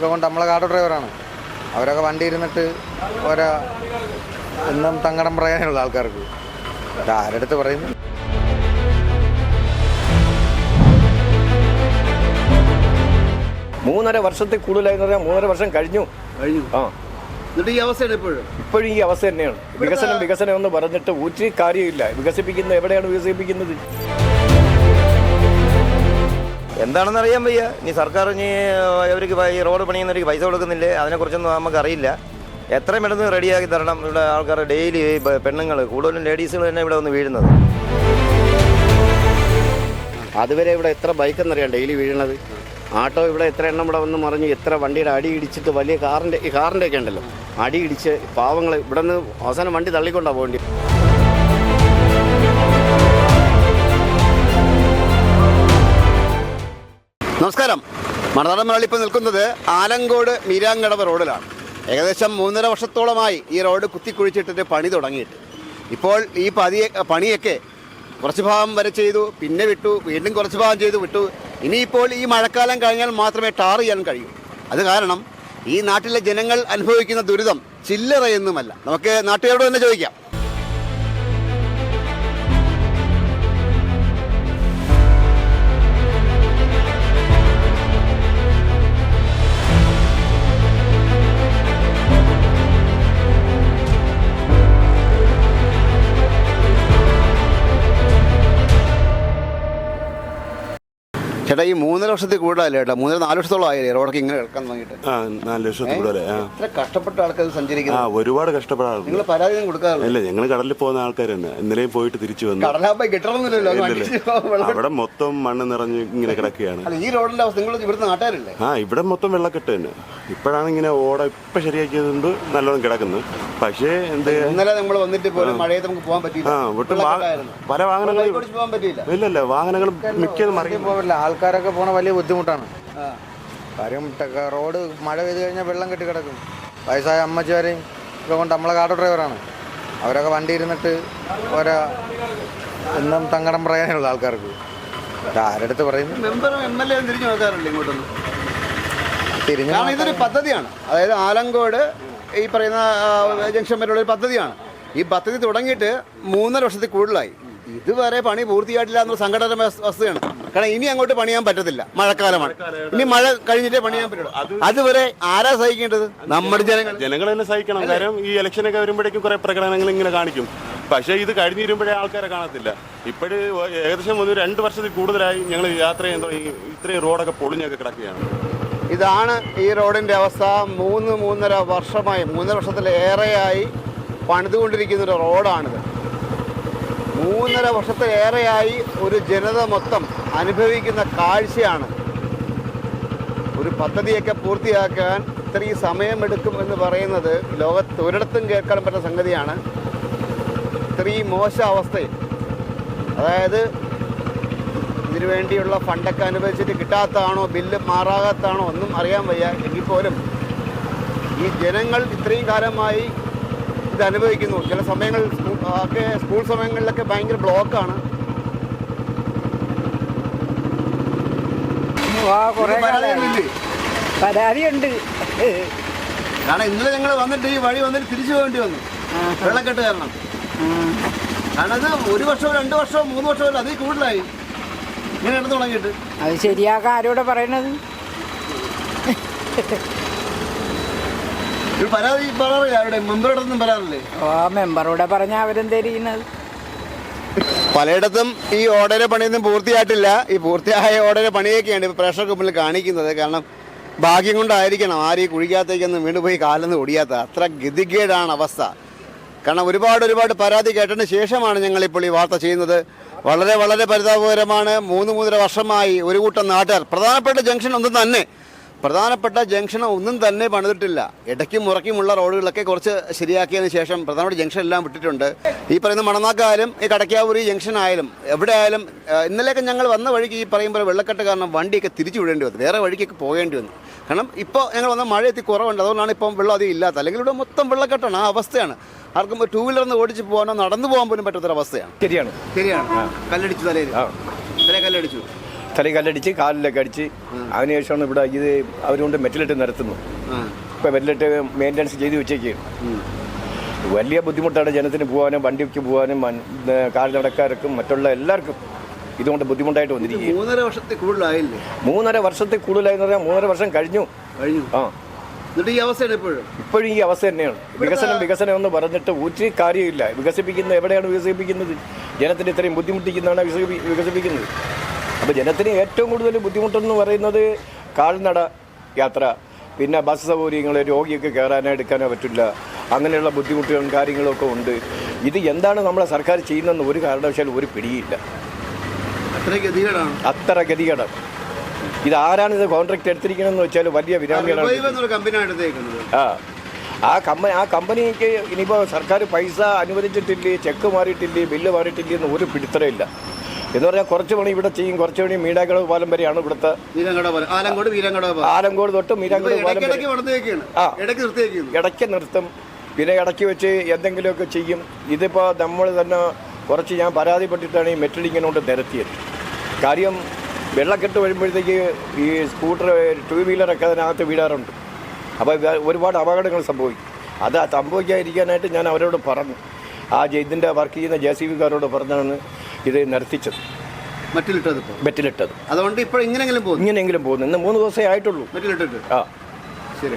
കൊണ്ട് നമ്മളെ കാർ ഡ്രൈവറാണ്. അവരൊക്കെ വണ്ടി ഇരുന്നിട്ട് ഓരോ എന്നും തങ്കടം പറയാനുള്ള ആൾക്കാർക്ക്. ആരടുത്ത് പറയുന്നു? മൂന്നര വർഷത്തിൽ കൂടുതലായി എന്ന് പറഞ്ഞാൽ മൂന്നര വർഷം കഴിഞ്ഞു. കഴിഞ്ഞു. ആ. എന്നിട്ട് ഈ അവസ്ഥയാണ് ഇപ്പോഴും? ഇപ്പോഴും ഈ അവസ്ഥ തന്നെയാണ്. വികസനം വികസനം എന്ന് പറഞ്ഞിട്ട് ഒത്തിരി കാര്യമില്ല വികസിപ്പിക്കുന്നത് എവിടെയാണ് വികസിപ്പിക്കുന്നത്? എന്താണെന്ന് അറിയാൻ വയ്യ. ഇനി സർക്കാർ ഇനി അവർക്ക് ഈ റോഡ് പണിയുന്നവർക്ക് പൈസ കൊടുക്കുന്നില്ലേ? അതിനെക്കുറിച്ചൊന്നും നമുക്കറിയില്ല. എത്രയും പെട്ടെന്ന് റെഡിയാക്കി തരണം. ഇവിടെ ആൾക്കാർ ഡെയിലി പെണ്ണുങ്ങൾ കൂടുതലും ലേഡീസുകൾ തന്നെ ഇവിടെ വന്ന് വീഴുന്നത്. അതുവരെ ഇവിടെ എത്ര ബൈക്ക് എന്നറിയാം ഡെയിലി വീഴുന്നത്. ആട്ടോ ഇവിടെ എത്ര എണ്ണം ഇവിടെ വന്ന് മറിഞ്ഞ് എത്ര വണ്ടിയുടെ അടി ഇടിച്ചിട്ട് വലിയ കാറിന്റെ കാറിന്റെ ഒക്കെ ഉണ്ടല്ലോ. അടി ഇടിച്ച് പാവങ്ങൾ ഇവിടെ നിന്ന് അവസാനം വണ്ടി തള്ളിക്കൊണ്ടാണ് പോകേണ്ടി നമസ്കാരം. മണനാടൻ മലയാളി ഇപ്പോൾ നിൽക്കുന്നത് ആലങ്കോട് മീരാങ്കടവ് റോഡിലാണ്. ഏകദേശം മൂന്നര വർഷത്തോളമായി ഈ റോഡ് കുത്തിക്കുഴിച്ചിട്ടിട്ട് പണി തുടങ്ങിയിട്ട്. ഇപ്പോൾ ഈ പതിയെ പണിയൊക്കെ കുറച്ച് ഭാഗം വരെ ചെയ്തു പിന്നെ വിട്ടു വീണ്ടും കുറച്ച് ഭാഗം ചെയ്തു വിട്ടു. ഇനിയിപ്പോൾ ഈ മഴക്കാലം കഴിഞ്ഞാൽ മാത്രമേ ടാർ ചെയ്യാൻ കഴിയൂ. അത് കാരണം ഈ നാട്ടിലെ ജനങ്ങൾ അനുഭവിക്കുന്ന ദുരിതം ചില്ലറയൊന്നുമല്ല. നമുക്ക് നാട്ടുകാരോട് തന്നെ ചോദിക്കാം. ചേട്ടാ ഈ മൂന്നര വർഷത്തിൽ കൂടുതലല്ലേ ചേട്ടാ? മൂന്നര നാല് വർഷത്തോളം ആയില്ലേ? റോഡൊക്കെ ഇങ്ങനെ കിടക്കാൻ തുടങ്ങിയിട്ട്. ആ നാല് ലക്ഷത്തിൽ കൂടുതലേ ആ. ഇത്ര കഷ്ടപ്പെട്ട ആൾക്കാർ ആ സഞ്ചരിക്കുന്നത്? ഒരുപാട് കഷ്ടപ്പെടാറുണ്ട് നിങ്ങൾ പരാതി ഒന്നും കൊടുക്കാറില്ല? ഇല്ല ഞങ്ങൾ കടലിൽ പോകുന്ന ആൾക്കാർ തന്നെ. ഇന്നലെയും പോയിട്ട് തിരിച്ചു വന്നു. കടലാപ്പായി കിട്ടണമെന്നില്ലല്ലോ അങ്ങ് അടിച്ച് വെള്ളം- അവിടെ മൊത്തം മണ്ണ് നിറഞ്ഞ് ഇങ്ങനെ കിടക്കുകയാണ്. അല്ല ഈ റോഡിന്റെ അവസ്ഥ നിങ്ങൾ ഇവിടുത്തെ നാട്ടുകാരല്ലേ? ആ ഇവിടെ മൊത്തം വെള്ളക്കെട്ട് തന്നെ. ഇപ്പോഴാണ് ഇങ്ങനെ ഓട ഇപ്പൊ ശരിയാക്കിയതുകൊണ്ട് നല്ലോണം കിടക്കുന്നു. പക്ഷേ എന്ത്? ഇന്നലെ നമ്മൾ വന്നിട്ട് പോലും മഴയത്ത് നമുക്ക് പോകാൻ പറ്റിയില്ല. ആ ഒട്ടും വാ- വെള്ളക്കെട്ടായിരുന്നു. പല വാഹനങ്ങളും ബൈക്ക് ഓടിച്ച് പോകാൻ പറ്റിയില്ല. ഇല്ലല്ല വാഹനങ്ങൾ മിക്കതും മറിയും പോകില്ല ആൾക്കാരൊക്കെ പോണ വലിയ ബുദ്ധിമുട്ടാണ്. കാര്യം റോഡ് മഴ പെയ്ത് കഴിഞ്ഞാൽ വെള്ളം കെട്ടി കിടക്കും. വയസ്സായ അമ്മച്ചിമാരെയും ഒക്കെ കൊണ്ട് നമ്മളെ കാട്ടോ ഡ്രൈവറാണ്. അവരൊക്കെ വണ്ടി ഇരുന്നിട്ട് ഓരോ എന്നും തങ്കടം പറയാനുള്ള ആൾക്കാർക്ക്. ആരടുത്ത് പറയുന്നു മെമ്പറും എം എൽ എ തിരിഞ്ഞു ഇങ്ങോട്ടൊന്നും. തിരിഞ്ഞു ഇതൊരു പദ്ധതിയാണ്. അതായത് ആലങ്കോട് ഈ പറയുന്ന ജംഗ്ഷൻ വരെയുള്ള ഒരു പദ്ധതിയാണ്. ഈ പദ്ധതി തുടങ്ങിയിട്ട് മൂന്നര വർഷത്തിൽ കൂടുതലായി. ഇതുവരെ പണി പൂർത്തിയായിട്ടില്ല എന്നുള്ള സംഘടന വസ്തുതയാണ് കാരണം ഇനി അങ്ങോട്ട് പണിയാൻ പറ്റത്തില്ല. മഴക്കാലമാണ്. ഇനി മഴ കഴിഞ്ഞിട്ടേ പണിയാൻ പറ്റുള്ളൂ. അതുവരെ ആരാ സഹിക്കേണ്ടത്? നമ്മുടെ ജനങ്ങൾ ജനങ്ങൾ. തന്നെ സഹിക്കണം. കാര്യം ഈ ഇലക്ഷനൊക്കെ വരുമ്പോഴേക്കും കുറെ പ്രകടനങ്ങൾ ഇങ്ങനെ കാണിക്കും. പക്ഷേ ഇത് കഴിഞ്ഞ് വരുമ്പോഴേ ആൾക്കാരെ കാണത്തില്ല. ഇപ്പോഴ് ഏകദേശം ഒരു രണ്ട് വർഷത്തിൽ കൂടുതലായി ഞങ്ങൾ യാത്ര ചെയ്യുന്ന ഇത്രയും റോഡൊക്കെ പൊളിഞ്ഞൊക്കെ കിടക്കുകയാണ്. ഇതാണ് ഈ റോഡിന്റെ അവസ്ഥ. മൂന്ന് മൂന്നര വർഷമായി മൂന്നര വർഷത്തിലേറെയായി പണിതുകൊണ്ടിരിക്കുന്ന ഒരു റോഡാണിത്. മൂന്നര വർഷത്തിലേറെയായി ഒരു ജനത മൊത്തം അനുഭവിക്കുന്ന കാഴ്ചയാണ്. ഒരു പദ്ധതിയൊക്കെ പൂർത്തിയാക്കാൻ ഇത്രയും സമയമെടുക്കും എന്ന് പറയുന്നത് ലോകത്ത് ഒരിടത്തും കേൾക്കാൻ പറ്റുന്ന സംഗതിയാണ്. ഇത്രയും മോശ അവസ്ഥയിൽ. അതായത് ഇതിനു വേണ്ടിയുള്ള ഫണ്ടൊക്കെ അനുവദിച്ചിട്ട് കിട്ടാത്തതാണോ ബില്ല് മാറാകാത്താണോ ഒന്നും അറിയാൻ വയ്യ. എങ്കിൽ പോലും ഈ ജനങ്ങൾ ഇത്രയും കാലമായി ഇത് അനുഭവിക്കുന്നു. ചില സമയങ്ങളിൽ ഒക്കെ സ്കൂൾ സമയങ്ങളിലൊക്കെ ഭയങ്കര ബ്ലോക്കാണ്. ആ കുറേ? പരാതിയുണ്ട്. കാരണം ഇന്നലെ ഞങ്ങൾ വന്നിട്ട് ഈ വഴി വന്നിട്ട് തിരിച്ചു പോകേണ്ടി വന്നു. വെള്ളക്കെട്ട് കാരണം. കാരണം ഇത് ഒരു വർഷമോ രണ്ട് വർഷമോ മൂന്ന് വർഷമോ അല്ല അതിൽ കൂടുതലായി. ഇങ്ങനെ നടന്നു തുടങ്ങിയിട്ട്. അത് ശരിയാക്കാൻ ആരോടെ പറയണത്? ഒരു പരാതി പറയാറില്ല? ആരുടെ? മെമ്പറോടൊന്നും പറയാറില്ലേ? ആ മെമ്പറോടെ പറഞ്ഞാൽ അവരെന്തരിക്കുന്നത് പലയിടത്തും ഈ ഓടയുടെ പണിയൊന്നും പൂർത്തിയായിട്ടില്ല. ഈ പൂർത്തിയായ ഓടയുടെ പണിയൊക്കെയാണ് ഇപ്പോൾ പ്രേക്ഷകർക്ക് മുന്നിൽ കാണിക്കുന്നത്. കാരണം ഭാഗ്യം കൊണ്ടായിരിക്കണം ആര് ഈ കുഴിക്കകത്തേക്കൊന്നും വീണ്ടും പോയി കാലൊന്നും ഒടിയാത്ത അത്ര ഗതികേടാണ് അവസ്ഥ. കാരണം ഒരുപാട് ഒരുപാട് പരാതി കേട്ടതിന് ശേഷമാണ് ഞങ്ങളിപ്പോൾ ഈ വാർത്ത ചെയ്യുന്നത്. വളരെ വളരെ പരിതാപകരമാണ്. മൂന്ന് മൂന്നര വർഷമായി ഒരു കൂട്ടം നാട്ടുകാർ പ്രധാനപ്പെട്ട ജംഗ്ഷൻ ഒന്നും തന്നെ പ്രധാനപ്പെട്ട ജംഗ്ഷൻ ഒന്നും തന്നെ പണിതിട്ടില്ല. ഇടയ്ക്കും മുറയ്ക്കുമുള്ള റോഡുകളൊക്കെ കുറച്ച് ശരിയാക്കിയതിന് ശേഷം പ്രധാനപ്പെട്ട ജംഗ്ഷൻ എല്ലാം വിട്ടിട്ടുണ്ട്. ഈ പറയുന്ന മണനാക്കായാലും ഈ കടക്കാവൂരി ജംഗ്ഷൻ ആയാലും എവിടെ ആയാലും ഇന്നലെയൊക്കെ ഞങ്ങൾ വന്ന വഴിക്ക് ഈ പറയുമ്പോൾ വെള്ളക്കെട്ട് കാരണം വണ്ടിയൊക്കെ തിരിച്ചു വിടേണ്ടി വന്നു. വേറെ വഴിക്കൊക്കെ പോകേണ്ടി വന്നു. കാരണം ഇപ്പോൾ ഞങ്ങൾ വന്ന മഴ എത്തി കുറവുണ്ട്. അതുകൊണ്ടാണ് ഇപ്പം വെള്ളം അധികം ഇല്ലാത്ത അല്ലെങ്കിൽ ഇവിടെ മൊത്തം വെള്ളക്കെട്ടാണ്. ആ അവസ്ഥയാണ്. ആർക്കും ടൂ വീലറിന്ന് ഓടിച്ച് പോകാനോ നടന്നു പോകാൻ പോലും പറ്റാത്തൊരവസ്ഥയാണ്. ശരിയാണ്. ശരിയാണ്. കല്ലടിച്ചു തലയിൽ. തലേ കല്ലടിച്ചു. തലയിൽ കല്ലടിച്ച് കാലിലൊക്കെ അടിച്ച്. അതിനുശേഷമാണ് ഇവിടെ ഇത് അവരുകൊണ്ട് മെറ്റലിട്ട് നിരത്തുന്നു ഇപ്പം ഇപ്പോൾ മെറ്റലിട്ട് മെയിന്റനൻസ് ചെയ്ത് വെച്ചേക്ക്. വലിയ ബുദ്ധിമുട്ടാണ് ജനത്തിന് പോകാനും വണ്ടിക്ക് പോകാനും മൻ- നടക്കാർക്കും മറ്റുള്ള എല്ലാവർക്കും ഇതുകൊണ്ട് ബുദ്ധിമുട്ടായിട്ട് വന്നിരിക്കും മൂന്നര വർഷത്തിൽ കൂടുതലായില്ലേ? മൂന്നര വർഷത്തിൽ കൂടുതലായി എന്ന് പറഞ്ഞാൽ മൂന്നര വർഷം കഴിഞ്ഞു. കഴിഞ്ഞു. ആ. എന്നിട്ട് ഈ അവസ്ഥയാണ് ഇപ്പോഴും? ഇപ്പോഴും ഈ അവസ്ഥ തന്നെയാണ്. വികസനം വികസനം എന്ന് പറഞ്ഞിട്ട് ഒരു കാര്യമില്ല വികസിപ്പിക്കുന്ന എവിടെയാണ് വികസിപ്പിക്കുന്നത്? ജനത്തിന് ഇത്രയും ബുദ്ധിമുട്ടിക്കുന്നതാണ് വികസിപ്പിക്കുന്നത്. അപ്പോൾ ജനത്തിന് ഏറ്റവും കൂടുതൽ ബുദ്ധിമുട്ടെന്ന് പറയുന്നത് കാൽനട യാത്ര. പിന്നെ ബസ് സൗകര്യങ്ങൾ രോഗിയൊക്കെ കയറാനോ എടുക്കാനോ പറ്റില്ല. അങ്ങനെയുള്ള ബുദ്ധിമുട്ടുകളും കാര്യങ്ങളൊക്കെ ഉണ്ട്. ഇത് എന്താണ് നമ്മളെ സർക്കാർ ചെയ്യുന്നതെന്ന് ഒരു കാരണവശാലും ഒരു പിടിയില്ല. അത്ര ഗതികേടാണ്. അത്ര ഗതികേടാണ്. ഇത് ആരാണ് ഇത് കോൺട്രാക്ട് എടുത്തിരിക്കണമെന്ന് വെച്ചാൽ വലിയ വിരാമികളാണ് ആ. ആ കമ്പനി ആ കമ്പനിക്ക് ഇനിയിപ്പോൾ സർക്കാർ പൈസ അനുവദിച്ചിട്ടില്ലേ ചെക്ക് മാറിയിട്ടില്ലേ ബില്ല് മാറിയിട്ടില്ലേ എന്ന് ഒരു പിടുത്തരമില്ല എന്ന് പറഞ്ഞാൽ കുറച്ച് പണി ഇവിടെ ചെയ്യും കുറച്ച് പണി മീനാക്കടവ് പാലം വരെയാണ് ഇവിടുത്തെ ആലങ്കോട് ആലങ്കോട് തൊട്ട് പാലം ആ. ഇടയ്ക്ക് നിർത്തും. പിന്നെ ഇടയ്ക്ക് വെച്ച് എന്തെങ്കിലുമൊക്കെ ചെയ്യും. ഇതിപ്പോൾ നമ്മൾ തന്നെ കുറച്ച് ഞാൻ പരാതിപ്പെട്ടിട്ടാണ് ഈ മെറ്റലിങ്ങനെ കൊണ്ട് നിരത്തിയത്. കാര്യം വെള്ളക്കെട്ട് വരുമ്പോഴത്തേക്ക് ഈ സ്കൂട്ടർ ടു വീലറൊക്കെ അതിനകത്ത് വീഴാറുണ്ട് അപ്പോൾ ഒരുപാട് അപകടങ്ങൾ സംഭവിക്കും. അത് സംഭവിക്കാതിരിക്കാനായിട്ട് ഞാൻ അവരോട് പറഞ്ഞു. ആ ഇതിന്റെ വർക്ക് ചെയ്യുന്ന ജെ സി ബിക്കാരോട് പറഞ്ഞാണ് ഇത് നിർത്തിച്ചത്. മറ്റിലിട്ടത് ഇപ്പോൾ ബെറ്റിലിട്ടത് അതുകൊണ്ട് ഇപ്പോൾ ഇങ്ങനെങ്കിലും പോകും ഇങ്ങനെങ്കിലും പോകുന്നു. ഇന്ന് മൂന്ന് ദിവസമേ ആയിട്ടുള്ളൂ. മറ്റിലിട്ടിട്ട്? ആ. ശരി.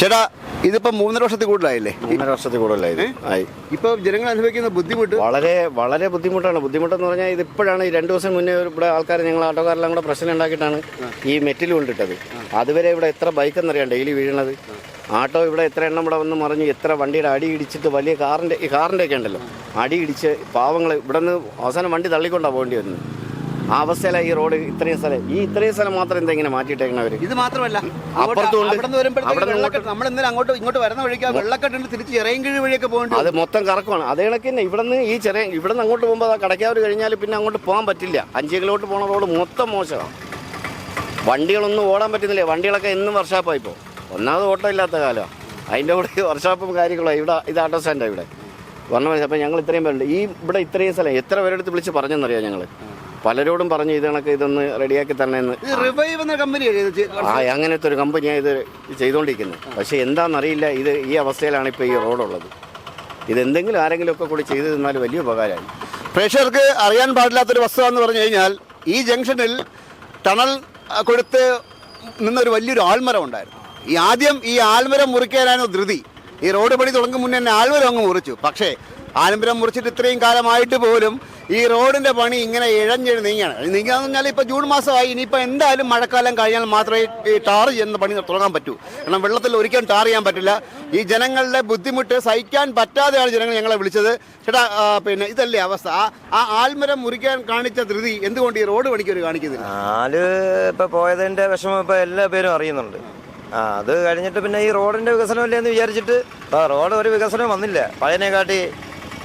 ചേട്ടാ ഇതിപ്പോ മൂന്നര വർഷത്തിൽ കൂടുതലായില്ലേ? മൂന്നര വർഷത്തിൽ കൂടുതലായി ഇത്. ആയി. ഇപ്പൊ ജനങ്ങൾ അനുഭവിക്കുന്ന ബുദ്ധിമുട്ട്? വളരെ വളരെ ബുദ്ധിമുട്ടാണ്. ബുദ്ധിമുട്ടെന്ന് പറഞ്ഞാൽ ഇത് ഇപ്പോഴാണ് ഈ രണ്ടു ദിവസം മുന്നേ ഇവിടെ ആൾക്കാർ ഞങ്ങൾ ആട്ടോക്കാരെല്ലാം കൂടെ പ്രശ്നം ഉണ്ടാക്കിയിട്ടാണ് ഈ മെറ്റിൽ കൊണ്ടിട്ടത്. അതുവരെ ഇവിടെ എത്ര ബൈക്ക് എന്നറിയാം ഡെയിലി വീഴണത് ആട്ടോ ഇവിടെ എത്ര എണ്ണം ഇവിടെ വന്ന് മറിഞ്ഞ് എത്ര വണ്ടിയുടെ അടി ഇടിച്ചിട്ട് വലിയ കാറിന്റെ ഈ കാറിന്റെ ഒക്കെ ഉണ്ടല്ലോ. അടി ഇടിച്ച് പാവങ്ങൾ ഇവിടെ നിന്ന് അവസാനം വണ്ടി തള്ളിക്കൊണ്ടാണ് പോകേണ്ടി വരുന്നത്. ആ അവസ്ഥയിലാണ് ഈ റോഡ് ഇത്രയും സ്ഥലം. ഈ ഇത്രയും സ്ഥലം മാത്രം എന്താ ഇങ്ങനെ ഇത് മാത്രമല്ല നമ്മൾ ഇന്നലെ അങ്ങോട്ട് ഇങ്ങോട്ട് വരുന്ന വഴിക്ക് ആ വെള്ളക്കെട്ടുണ്ട് തിരിച്ച് ഇറയൻകിഴി വഴിയൊക്കെ പോകേണ്ടി അത് മൊത്തം കറക്കമാണ് അതേ കണക്ക് തന്നെ ഇവിടെ നിന്ന് ഈ ചെറിയ ഇവിടെ നിന്ന് അങ്ങോട്ട് പോകുമ്പോൾ കടക്കാവർ കഴിഞ്ഞാൽ പിന്നെ അങ്ങോട്ട് പോകാൻ പറ്റില്ല. അഞ്ചേക്കിലോട്ട് പോണ റോഡ് മൊത്തം മോശമാണ് വണ്ടികളൊന്നും ഓടാൻ പറ്റുന്നില്ല. വണ്ടികളൊക്കെ എന്നും വർഷാപ്പായി ഇപ്പോൾ ഒന്നാമത് ഓട്ടോ ഇല്ലാത്ത കാലമാണ് അതിന്റെ കൂടെ വർഷാപ്പും കാര്യങ്ങളും ഇവിടെ ഇത് ആട്ടോ സ്റ്റാൻഡാണ് ഇവിടെ. പറഞ്ഞ അപ്പം ഞങ്ങൾ ഇത്രയും പേരുണ്ട്. ഈ ഇവിടെ ഇത്രയും സ്ഥലം എത്ര പേരെടുത്ത് വിളിച്ച് പറഞ്ഞെന്നറിയാം ഞങ്ങൾ പലരോടും പറഞ്ഞ് ഇത് കണക്ക് ഇതൊന്ന് റെഡിയാക്കി തരണമെന്ന് റിവൈവ് എന്ന കമ്പനിയാണ് ആ അങ്ങനത്തെ ഒരു കമ്പനിയാണ് ഇത് ചെയ്തുകൊണ്ടിരിക്കുന്നത് പക്ഷേ എന്താണെന്നറിയില്ല ഇത് ഈ അവസ്ഥയിലാണ് ഇപ്പോൾ ഈ റോഡുള്ളത്. ഇതെന്തെങ്കിലും ആരെങ്കിലുമൊക്കെ കൂടി ചെയ്തു തന്നാൽ വലിയ ഉപകാരമായി. പ്രേക്ഷകർക്ക് അറിയാൻ പാടില്ലാത്തൊരു വസ്തുത എന്ന് പറഞ്ഞു കഴിഞ്ഞാൽ ഈ ജംഗ്ഷനിൽ ടണൽ കൊടുത്ത് നിന്നൊരു വലിയൊരു ആൾമരം ഉണ്ടായിരുന്നു. ഈ ആദ്യം ഈ ആൽമരം മുറിക്കാനായിരുന്നു ധൃതി. ഈ റോഡ് പണി തുടങ്ങും മുന്നേ തന്നെ ആൽമരം അങ്ങ് മുറിച്ചു. പക്ഷേ ആൽമരം മുറിച്ചിട്ട് ഇത്രയും കാലമായിട്ട് പോലും ഈ റോഡിന്റെ പണി ഇങ്ങനെ ഇഴഞ്ഞിഴ് നീങ്ങാണ്. നീങ്ങാന്ന് പറഞ്ഞാൽ ഇപ്പൊ ജൂൺ മാസമായി. ഇനിയിപ്പോൾ എന്തായാലും മഴക്കാലം കഴിഞ്ഞാൽ മാത്രമേ ഈ ടാർ ചെയ്യുന്ന പണി തുടങ്ങാൻ പറ്റൂ. കാരണം വെള്ളത്തിൽ ഒരിക്കലും ടാർ ചെയ്യാൻ പറ്റില്ല. ഈ ജനങ്ങളുടെ ബുദ്ധിമുട്ട് സഹിക്കാൻ പറ്റാതെയാണ് ജനങ്ങൾ ഞങ്ങളെ വിളിച്ചത്. ചേട്ടാ പിന്നെ ഇതല്ലേ അവസ്ഥ. ആ ആൽമരം മുറിക്കാൻ കാണിച്ച ധൃതി എന്തുകൊണ്ട് ഈ റോഡ് പണിക്ക് ഒരു കാണിക്കുന്നില്ല? ആൽ ഇപ്പൊ പോയതിന്റെ വിഷമം ഇപ്പൊ എല്ലാ പേരും അറിയുന്നുണ്ട്. ആ അത് കഴിഞ്ഞിട്ട് പിന്നെ ഈ റോഡിന്റെ വികസനമല്ലേ എന്ന് വിചാരിച്ചിട്ട് ആ റോഡ് ഒരു വികസനം വന്നില്ല. പഴയനെക്കാട്ടി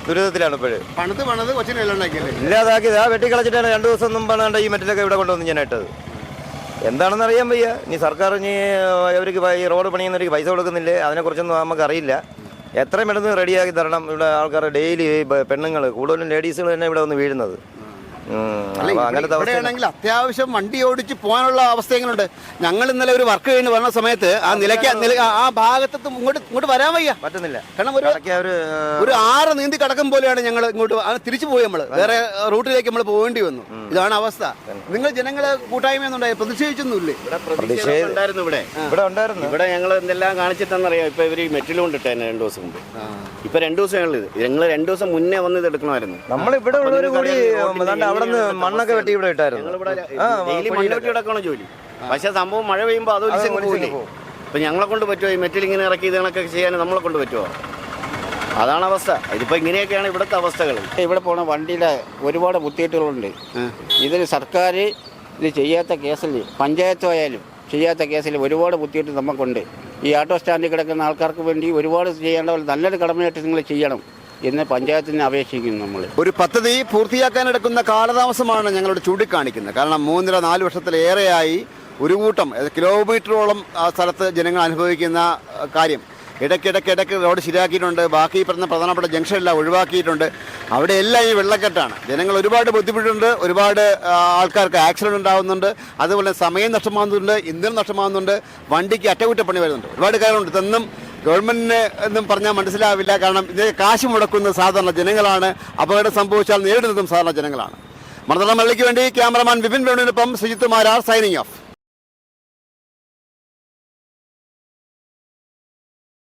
ദുരിതത്തിലാണ് ഇപ്പോഴും. പണിത് കൊച്ചിനെ ഇല്ലാതാക്കിയത് ആ വെട്ടിക്കളച്ചിട്ടാണ് രണ്ടു ദിവസം മുമ്പാണ് ഈ മെറ്റലൊക്കെ ഇവിടെ കൊണ്ടുവന്ന് ഞാൻ ഇട്ടത് എന്താണെന്ന് അറിയാൻ വയ്യ. ഇനി സർക്കാർ ഇനി അവർക്ക് ഈ റോഡ് പണിയുന്നവർക്ക് പൈസ കൊടുക്കുന്നില്ലേ? അതിനെക്കുറിച്ചൊന്നും നമുക്ക് അറിയില്ല എത്രയും പെട്ടെന്ന് റെഡിയാക്കി തരണം. ഇവിടെ ആൾക്കാർ ഡെയിലി പെണ്ണുങ്ങൾ കൂടുതലും ലേഡീസുകൾ തന്നെ ഇവിടെ വന്ന് വീഴുന്നത്. അങ്ങനത്തെ അത്യാവശ്യം വണ്ടി ഓടിച്ച് പോകാനുള്ള അവസ്ഥ എങ്ങനെയുണ്ട് ഞങ്ങൾ ഇന്നലെ ഒരു വർക്ക് കഴിഞ്ഞ് വന്ന സമയത്ത് ആ നിലയ്ക്ക് ആ- ഭാഗത്ത് ഇങ്ങോട്ട് ഇങ്ങോട്ട് വരാൻ വയ്യ. പറ്റുന്നില്ല. കാരണം ഒരു ഒരു ആറ് നീന്തി കടക്കും പോലെയാണ് ഞങ്ങൾ ഇങ്ങോട്ട് തിരിച്ചു പോയി നമ്മൾ വേറെ റൂട്ടിലേക്ക് നമ്മൾ പോകേണ്ടി വന്നു. ഇതാണ് അവസ്ഥ. നിങ്ങൾ ജനങ്ങളെ കൂട്ടായ്മ ഒന്നുണ്ടായി പ്രതിഷേധിച്ചൊന്നുമില്ലേ പ്രതിഷേധം ഉണ്ടായിരുന്നു ഇവിടെ. ഇവിടെ ഉണ്ടായിരുന്നു. ഇവിടെ ഞങ്ങൾ എന്തെല്ലാം കാണിച്ചിട്ടെന്നറിയാം? ഇപ്പൊ ഇവർ മെറ്റിൽ കൊണ്ടിട്ടേ രണ്ടു ദിവസം മുമ്പ്. ഇപ്പൊ രണ്ടു ദിവസം ഞങ്ങൾ ഇത്. ഞങ്ങൾ രണ്ടു ദിവസം മുന്നേ വന്ന് ഇത് എടുക്കണമായിരുന്നു. നമ്മൾ ഇവിടെ ഉള്ളവര് കൂടി അവിടെ നിന്ന് മണ്ണൊക്കെ വെട്ടി ഇവിടെ ഇട്ടായിരുന്നു. ഡെയിലി മണ്ണ് വെട്ടി കിടക്കണ ജോലി. പക്ഷെ സംഭവം മഴ പെയ്യുമ്പോൾ അത് ഒരു പോകില്ലേ. ഞങ്ങളെ കൊണ്ട് പറ്റുമോ? ഈ മെറ്റിൽ ഇങ്ങനെ ഇറക്കി ഇത് കണക്കൊക്കെ ചെയ്യാൻ നമ്മളെ കൊണ്ട് പറ്റുമോ? അതാണ് അവസ്ഥ. ഇതിപ്പോ ഇങ്ങനെയൊക്കെയാണ് ഇവിടുത്തെ അവസ്ഥകൾ. ഇവിടെ പോണ വണ്ടിയിലെ ഒരുപാട് ബുദ്ധിമുട്ടുകളുണ്ട്. ഇതിന് സർക്കാർ ഇത് ചെയ്യാത്ത കേസിൽ പഞ്ചായത്ത് ആയാലും ചെയ്യാത്ത കേസിൽ ഒരുപാട് ബുദ്ധിമുട്ട് നമുക്കുണ്ട് ഈ ഓട്ടോ സ്റ്റാൻഡിൽ കിടക്കുന്ന ആൾക്കാർക്ക് വേണ്ടി ഒരുപാട് ചെയ്യേണ്ട നല്ലൊരു കടമയായിട്ട് നിങ്ങൾ ചെയ്യണം. എന്ന് പഞ്ചായത്തിനെ അപേക്ഷിക്കുന്നു നമ്മൾ ഒരു പദ്ധതി പൂർത്തിയാക്കാനെടുക്കുന്ന കാലതാമസമാണ് ഞങ്ങളോട് ചൂണ്ടിക്കാണിക്കുന്നത്. കാരണം മൂന്നര നാല് വർഷത്തിലേറെയായി ഒരു കൂട്ടം കിലോമീറ്ററോളം ആ സ്ഥലത്ത് ജനങ്ങൾ അനുഭവിക്കുന്ന കാര്യം. ഇടയ്ക്കിടയ്ക്ക് ഇടയ്ക്ക് റോഡ് ശരിയാക്കിയിട്ടുണ്ട്. ബാക്കി പറഞ്ഞ പ്രധാനപ്പെട്ട ജംഗ്ഷനെല്ലാം ഒഴിവാക്കിയിട്ടുണ്ട്. അവിടെ എല്ലാം ഈ വെള്ളക്കെട്ടാണ്. ജനങ്ങൾ ഒരുപാട് ബുദ്ധിമുട്ടുണ്ട്. ഒരുപാട് ആൾക്കാർക്ക് ആക്സിഡന്റ് ഉണ്ടാകുന്നുണ്ട് അതുപോലെ സമയം നഷ്ടമാകുന്നുണ്ട് ഇന്ധനം നഷ്ടമാകുന്നുണ്ട്. വണ്ടിക്ക് അറ്റകുറ്റപ്പണി വരുന്നുണ്ട്. ഒരുപാട് കാര്യമുണ്ട് ഇതൊന്നും ഗവൺമെന്റിന് എന്നും പറഞ്ഞാൽ മനസ്സിലാവില്ല. കാരണം ഇത് കാശ് മുടക്കുന്ന സാധാരണ ജനങ്ങളാണ്. അപകടം സംഭവിച്ചാൽ നേരിടുന്നതും സാധാരണ ജനങ്ങളാണ്. മണത്തളം മള്ളിക്ക് വേണ്ടി ക്യാമറമാൻ വിപിൻ വേണുവിനൊപ്പം സുജിത് മാരാർ സൈനിങ് ഓഫ്